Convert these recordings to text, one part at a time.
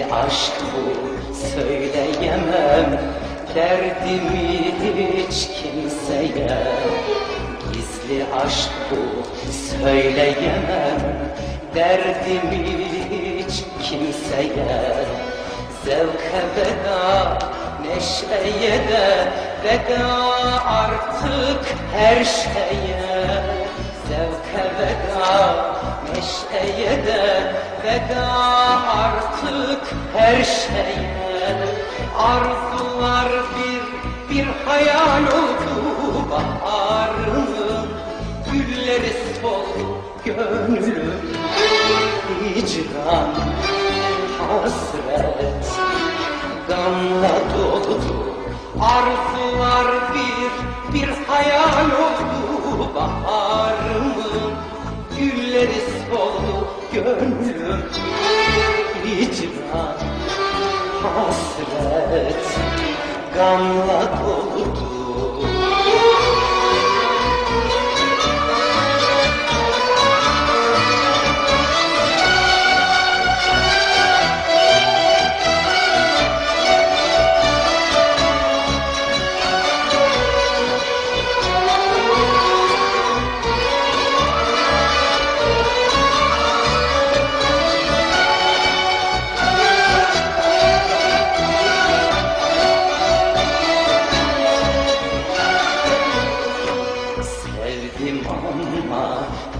aşk bu söyleyemem. Derdimi hiç kimseye. Gizli aşk bu söyleyemem. Derdimi hiç kimseye. Zevke veda neşeye de Veda artık her şeye Zevke veda neşeye de Veda artık her şeye Arzular bir bir hayal oldu baharının Gülleri soldu gönlüm Hicran. Hasret Gamla doldu. Arzular bir bir hayal oldu Hicran hasret Gamla doldu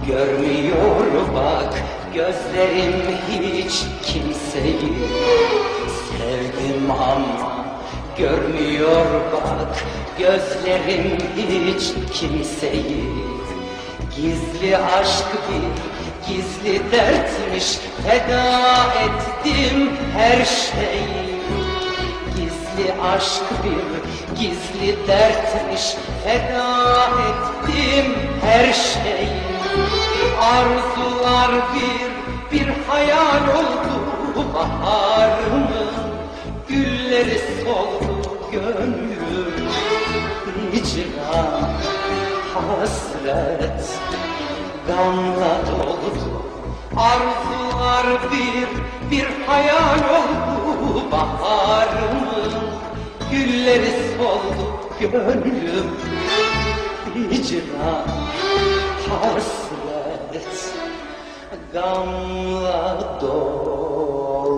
görmüyor bak Gözlerim hiç kimseyi. Sevdim ama görmüyor bak Gözlerim hiç kimseyi. Gizli aşk bir gizli dertmiş Feda ettim her şeyi. Gizli aşk bir gizli dertmiş Feda ettim her şeyi Arzular bir bir hayal oldu Baharımın gülleri soldu gönlüm Hicran hasret gamla doldu. Arzular bir bir hayal oldu Baharımın gülleri soldu gönlüm Hicran hasret gamla doldu